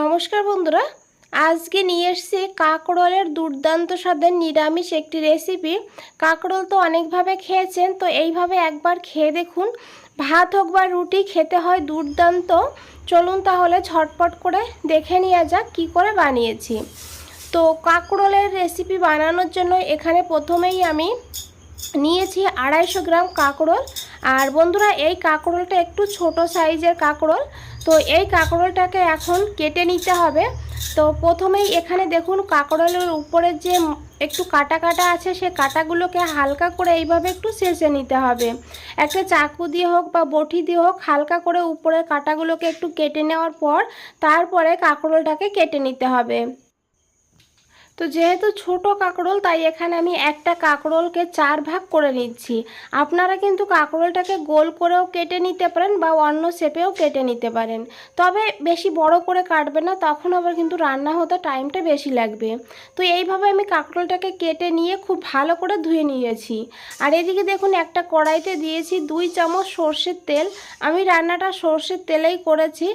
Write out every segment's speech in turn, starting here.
নমস্কার বন্ধুরা, আজকে নিয়ে এসেছি কাঁকরোলের দুর্দান্ত স্বাদের নিরামিষ একটি রেসিপি কাঁকরোল তো অনেকভাবে খেয়েছেন, তো এইভাবে একবার খেয়ে দেখুন। ভাত হোক বা রুটি, খেতে হয় দুর্দান্ত। চলুন তাহলে ঝটপট করে দেখে নেওয়া যাক কী করে বানিয়েছি। তো কাঁকরোলের রেসিপি বানানোর জন্য এখানে প্রথমেই আমি নিয়েছি আড়াইশো গ্রাম কাঁকরোল। আর বন্ধুরা, এই কাঁকরোলটা একটু ছোট সাইজের কাঁকরোল। তো এই কাঁকরোলটাকে এখন কেটে নিতে হবে। তো প্রথমেই এখানে দেখুন কাঁকরোলের উপরের যে একটু কাটা কাটা আছে, সে কাটাগুলোকে হালকা করে এইভাবে একটু শেষে নিতে হবে। একটা চাকু দিয়ে হোক বা বটি দিয়ে হোক হালকা করে উপরের কাটাগুলোকে একটু কেটে নেওয়ার পর তারপরে কাঁকরোলটাকে কেটে নিতে হবে। তো যেহেতু ছোট কাঁকরোল, তাই এখানে আমি একটা কাঁকরোলকে চার ভাগ করে নিচ্ছি। আপনারা কিন্তু কাঁকরোলটাকে গোল করেও কেটে নিতে পারেন বা অন্য শেপেও কেটে নিতে পারেন। তবে বেশি বড় করে কাটবে না, তখন আবার কিন্তু রান্না হতে টাইমটা বেশি লাগবে। তো এইভাবে আমি কাঁকরোলটাকে কেটে নিয়ে খুব ভালো করে ধুয়ে নিয়েছি। আর এদিকে দেখুন, একটা কড়াইতে দিয়েছি দুই চামচ সর্ষের তেল। আমি রান্নাটা সর্ষের তেলেই করেছি।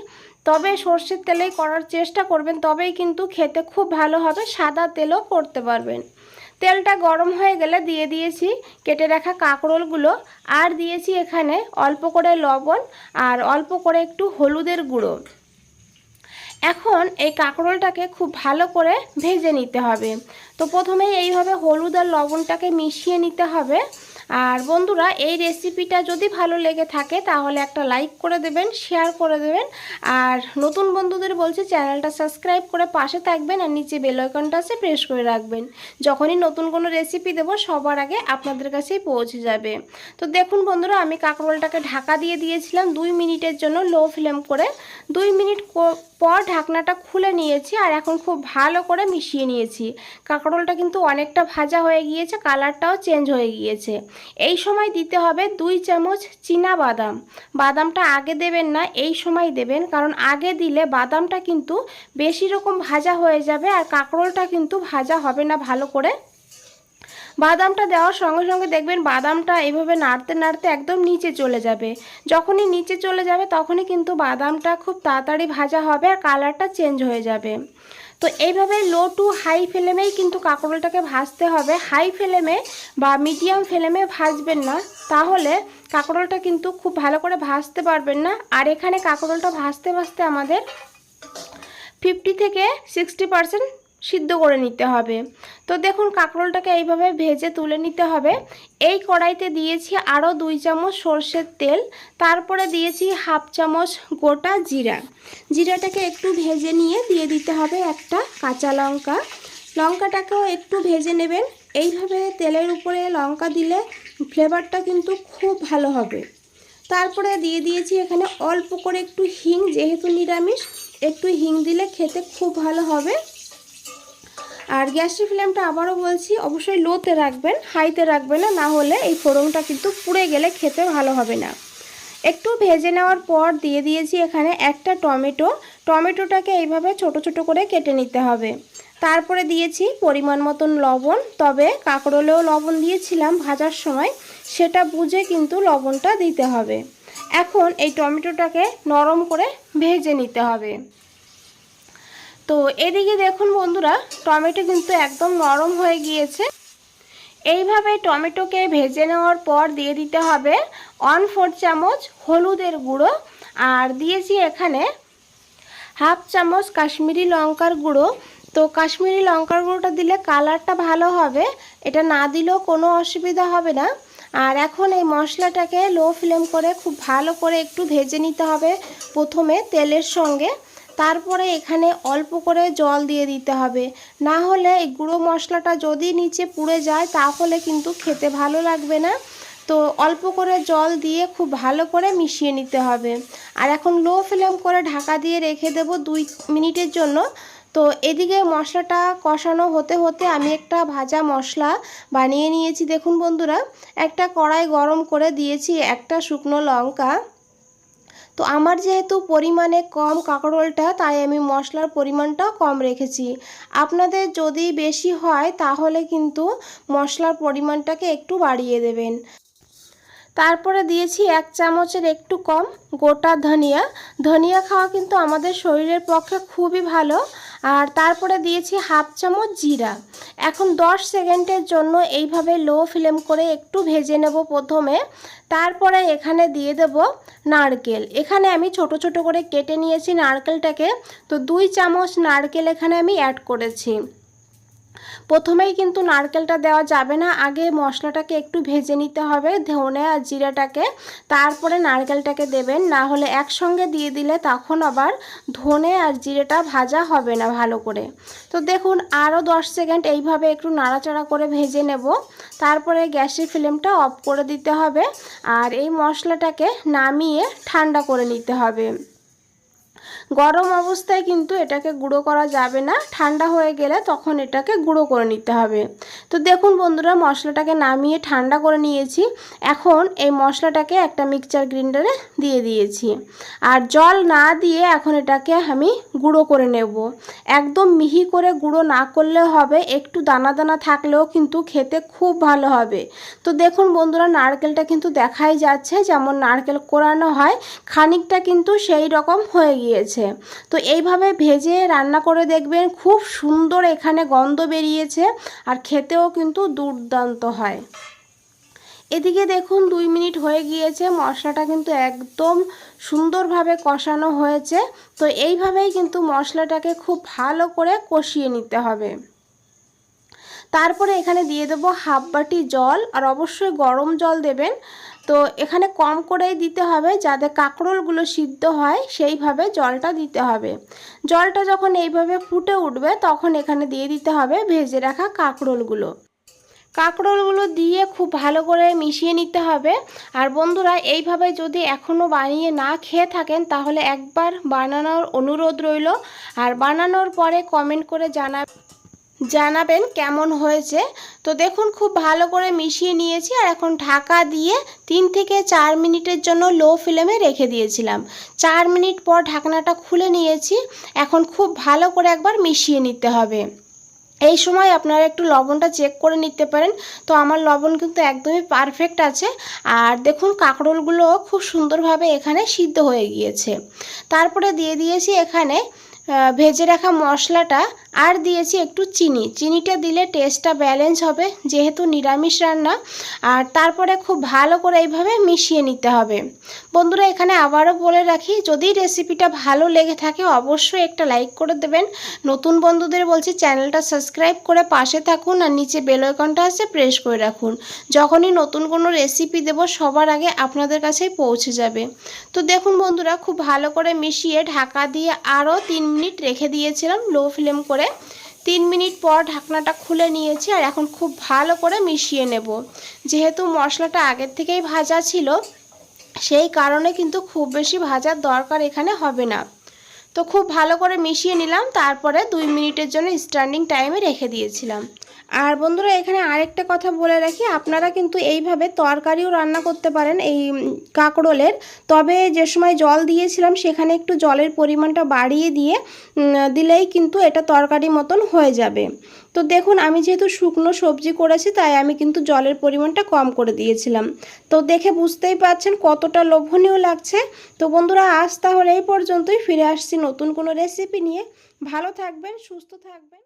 তবে সর্ষের তেলেই করার চেষ্টা করবেন, তবেই কিন্তু খেতে খুব ভালো হবে, সাদা তেলও করতে পারবেন। তেলটা গরম হয়ে গেলে দিয়ে দিয়েছি কেটে রাখা কাঁকরোলগুলো, আর দিয়েছি এখানে অল্প করে লবণ আর অল্প করে একটু হলুদের গুঁড়ো। এখন এই কাঁকরোলটাকে খুব ভালো করে ভেজে নিতে হবে। তো প্রথমেই এইভাবে হলুদ আর লবণটাকে মিশিয়ে নিতে হবে। আর বন্ধুরা, এই রেসিপিটা যদি ভালো লেগে থাকে, তাহলে একটা লাইক করে দেবেন শেয়ার করে দেবেন। আর নতুন বন্ধুদের বলছি, চ্যানেলটা সাবস্ক্রাইব করে পাশে থাকবেন আর নিচে বেল আইকনটা আছে প্রেস করে রাখবেন। যখনই নতুন কোনো রেসিপি দেবো, সবার আগে আপনাদের কাছেই পৌঁছে যাবে। তো দেখুন বন্ধুরা, আমি কাঁকরোলটাকে ঢাকা দিয়ে দিয়েছিলাম দুই মিনিটের জন্য লো ফ্লেম করে। দুই মিনিট পর ঢাকনাটা খুলে নিয়েছি আর এখন খুব ভালো করে মিশিয়ে নিয়েছি। কাঁকরোলটা কিন্তু অনেকটা ভাজা হয়ে গিয়েছে কালারটাও চেঞ্জ হয়ে গিয়েছে। এই সময় দিতে হবে দুই চামচ চীনা বাদাম। বাদামটা আগে দেবেন না, এই সময় দেবেন, কারণ আগে দিলে বাদামটা কিন্তু বেশি রকম ভাজা হয়ে যাবে আর কাঁকরোলটা কিন্তু ভাজা হবে না ভালো করে। বাদামটা দেওয়ার সঙ্গে সঙ্গে দেখবেন বাদামটা এভাবে নাড়তে নাড়তে একদম নিচে চলে যাবে। যখনই নিচে চলে যাবে তখনই কিন্তু বাদামটা খুব তাড়াতাড়ি ভাজা হবে আর কালারটা চেঞ্জ হয়ে যাবে। তো এইভাবে লো টু হাই ফ্লেমেই কিন্তু কাঁকরোলটাকে ভাজতে হবে। হাই ফ্লেমে বা মিডিয়াম ফ্লেমে ভাজবেন না, তাহলে কাঁকরোলটা কিন্তু খুব ভালো করে ভাজতে পারবেন না। আর এখানে কাঁকরোলটা ভাজতে ভাজতে আমাদের ফিফটি থেকে সিক্সটি পারসেন্ট সিদ্ধ করে নিতে হবে। তো দেখুন, কাঁকরোলটাকে এইভাবে ভেজে তুলে নিতে হবে। এই কড়াইতে দিয়েছি আরও দুই চামচ সর্ষের তেল, তারপরে দিয়েছি হাফ চামচ গোটা জিরা। জিরাটাকে একটু ভেজে নিয়ে দিয়ে দিতে হবে একটা কাঁচা লঙ্কা। লঙ্কাটাকেও একটু ভেজে নেবেন। এইভাবে তেলের উপরে লঙ্কা দিলে ফ্লেভারটা কিন্তু খুব ভালো হবে। তারপরে দিয়ে দিয়েছি এখানে অল্প করে একটু হিং, যেহেতু নিরামিষ, একটু হিং দিলে খেতে খুব ভালো হবে। আর গ্যাসের ফ্লেমটা আবারও বলছি, অবশ্যই লোতে রাখবেন হাইতে রাখবেন না না হলে এই ফোড়নটা কিন্তু পুড়ে গেলে খেতে ভালো হবে না। একটু ভেজে নেওয়ার পর দিয়ে দিয়েছি এখানে একটা টমেটো। টমেটোটাকে এইভাবে ছোট ছোট করে কেটে নিতে হবে। তারপরে দিয়েছি পরিমাণ মতন লবণ, তবে কাঁকরোলেও লবণ দিয়েছিলাম ভাজার সময়, সেটা বুঝে কিন্তু লবণটা দিতে হবে। এখন এই টমেটোটাকে নরম করে ভেজে নিতে হবে। তো এদিকে দেখুন বন্ধুরা, টমেটো কিন্তু একদম নরম হয়ে গিয়েছে। এইভাবে টমেটোকে ভেজে নেওয়ার পর দিয়ে দিতে হবে ওয়ান ফোর চামচ হলুদের গুঁড়ো আর দিয়েছি এখানে হাফ চামচ কাশ্মীরি লঙ্কার গুঁড়ো। তো কাশ্মীরি লঙ্কার গুঁড়োটা দিলে কালারটা ভালো হবে, এটা না দিলেও কোনো অসুবিধা হবে না। আর এখন এই মশলাটাকে লো ফ্লেম করে খুব ভালো করে একটু ভেজে নিতে হবে প্রথমে তেলের সঙ্গে। তারপরে এখানে অল্প করে জল দিয়ে দিতে হবে। না হলে এই গুঁড়ো মশলাটা যদি নিচে পুড়ে যায়, তাহলে কিন্তু খেতে ভালো লাগবে না। তো অল্প করে জল দিয়ে খুব ভালো করে মিশিয়ে নিতে হবে। আর এখন লো ফ্লেম করে ঢাকা দিয়ে রেখে দেব দুই মিনিটের জন্য। তো এদিকে মশলাটা কষানো হতে হতে আমি একটা ভাজা মশলা বানিয়ে নিয়েছি। দেখুন বন্ধুরা, একটা কড়াই গরম করে দিয়েছি, একটা শুকনো লঙ্কা। তো আমার যেহেতু পরিমাণে কম কাঁকরোলটা, তাই আমি মশলার পরিমাণটাও কম রেখেছি। আপনাদের যদি বেশি হয়, তাহলে কিন্তু মশলার পরিমাণটাকে একটু বাড়িয়ে দেবেন। তারপরে দিয়েছি এক চামচের একটু কম গোটা ধনিয়া। ধনিয়া খাওয়া কিন্তু আমাদের শরীরের পক্ষে খুবই ভালো। আর তারপরে দিয়েছি হাফ চামচ জিরা। এখন 10 সেকেন্ডের জন্য এইভাবে লো ফ্লেম করে একটু ভেজে নেব প্রথমে। তারপরে এখানে দিয়ে দেব নারকেল। এখানে আমি ছোট ছোট করে কেটে নিয়েছি নারকেলটাকে। তো দুই চামচ নারকেল এখানে আমি অ্যাড করেছি। প্রথমেই কিন্তু নারকেলটা দেওয়া যাবে না, আগে মশলাটাকে একটু ভেজে নিতে হবে, ধনে আর জিরাটাকে, তারপরে নারকেলটাকে দেবেন, না হলে একসঙ্গে দিয়ে দিলে তখন আবার ধনে আর জিরেটা ভাজা হবে না ভালো করে। তো দেখুন, আরও দশ সেকেন্ড এইভাবে একটু নাড়াচাড়া করে ভেজে নেব, তারপরে গ্যাসের ফ্লেমটা অফ করে দিতে হবে, আর এই মশলাটাকে নামিয়ে ঠান্ডা করে নিতে হবে। গরম অবস্থায় কিন্তু এটাকে গুঁড়ো করা যাবে না। ঠান্ডা হয়ে গেলে তখন এটাকে গুঁড়ো করে নিতে হবে। তো দেখুন বন্ধুরা, মশলাটাকে নামিয়ে ঠান্ডা করে নিয়েছি। এখন এই মশলাটাকে একটা মিক্সচার গ্রাইন্ডারে দিয়ে দিয়েছি। আর জল না দিয়ে এখন এটাকে আমি গুঁড়ো করে নেব। একদম মিহি করে গুঁড়ো না করলে হবে, একটু দানা দানা থাকলেও কিন্তু খেতে খুব ভালো হবে। তো দেখুন বন্ধুরা, নারকেলটা কিন্তু দেখাই যাচ্ছে, যেমন নারকেল কোরানো হয়, খানিকটা কিন্তু সেই রকম হয়ে গিয়েছে। তো এইভাবে ভেজে রান্না করে দেখবেন খুব সুন্দর এখানে গন্ধ বেরিয়েছে আর খেতেও কিন্তু দুর্দান্ত হয়। এদিকে দেখুন দুই মিনিট হয়ে গিয়েছে, মশলাটা কিন্তু একদম সুন্দরভাবে কষানো হয়েছে। তো এইভাবেই কিন্তু মশলাটাকে খুব ভালো করে কষিয়ে নিতে হবে। তারপরে এখানে দিয়ে দেবো হাফ বাটি জল আর অবশ্যই গরম জল দেবেন। তো এখানে কম করেই দিতে হবে যাতে কাঁকরোলগুলো সিদ্ধ হয়, সেইভাবে জলটা দিতে হবে। জলটা যখন এইভাবে ফুটে উঠবে তখন এখানে দিয়ে দিতে হবে ভেজে রাখা কাঁকরোলগুলো। কাঁকরোলগুলো দিয়ে খুব ভালো করে মিশিয়ে নিতে হবে। আর বন্ধুরা, এইভাবে যদি এখনও বানিয়ে না খেয়ে থাকেন তাহলে একবার বানানোর অনুরোধ রইল। আর বানানোর পরে কমেন্ট করে জানা জানাবেন কেমন হয়েছে। তো দেখুন, খুব ভালো করে মিশিয়ে নিয়েছি আর এখন ঢাকা দিয়ে তিন থেকে চার মিনিটের জন্য লো ফ্লেমে রেখে দিয়েছিলাম। চার মিনিট পর ঢাকনাটা খুলে নিয়েছি। এখন খুব ভালো করে একবার মিশিয়ে নিতে হবে। এই সময় আপনারা একটু লবণটা চেক করে নিতে পারেন। তো আমার লবণ কিন্তু একদমই পারফেক্ট আছে। আর দেখুন, কাঁকরোলগুলো খুব সুন্দরভাবে এখানে সিদ্ধ হয়ে গিয়েছে। তারপরে দিয়ে দিয়েছি এখানে ভেজে রাখা মশলাটা। আর দিয়েছি একটু চিনি। চিনিটা দিলে টেস্টটা ব্যালেন্স হবে, যেহেতু নিরামিষ রান্না। আর তারপরে খুব ভালো করে এইভাবে মিশিয়ে নিতে হবে। বন্ধুরা, এখানে আবারও বলে রাখি, যদি রেসিপিটা ভালো লেগে থাকে, অবশ্যই একটা লাইক করে দেবেন। নতুন বন্ধুদের বলছি, চ্যানেলটা সাবস্ক্রাইব করে পাশে থাকুন আর নিচে বেল আইকনটা আছে প্রেস করে রাখুন। যখনই নতুন কোনো রেসিপি দেব, সবার আগে আপনাদের কাছেই পৌঁছে যাবে। তো দেখুন বন্ধুরা, খুব ভালো করে মিশিয়ে ঢাকা দিয়ে আরও তিন মিনিট রেখে দিয়েছিলাম লো ফ্লেম করে। তিন মিনিট পর ঢাকনাটা খুলে নিয়েছি আর এখন খুব ভালো করে মিশিয়ে নেব। যেহেতু মশলাটা আগের থেকেই ভাজা ছিল, সেই কারণে কিন্তু খুব বেশি ভাজার দরকার এখানে হবে না। তো খুব ভালো করে মিশিয়ে নিলাম, তারপরে দুই মিনিটের জন্য স্ট্যান্ডিং টাইমে রেখে দিয়েছিলাম। আর বন্ধুরা, এখানে আরেকটা কথা বলে রাখি, আপনারা কিন্তু এইভাবে তরকারিও রান্না করতে পারেন এই কাঁকরোলের। তবে যে সময় জল দিয়েছিলাম, সেখানে একটু জলের পরিমাণটা বাড়িয়ে দিয়ে দিলেই কিন্তু এটা তরকারি মতন হয়ে যাবে। তো দেখুন, আমি যেহেতু শুকনো সবজি করেছি, তাই আমি কিন্তু জলের পরিমাণটা কম করে দিয়েছিলাম। তো দেখে বুঝতেই পারছেন কতটা লোভনীয় লাগছে। তো বন্ধুরা, আজ তাহলে এই পর্যন্তই, ফিরে আসছি নতুন কোনো রেসিপি নিয়ে। ভালো থাকবেন, সুস্থ থাকবেন।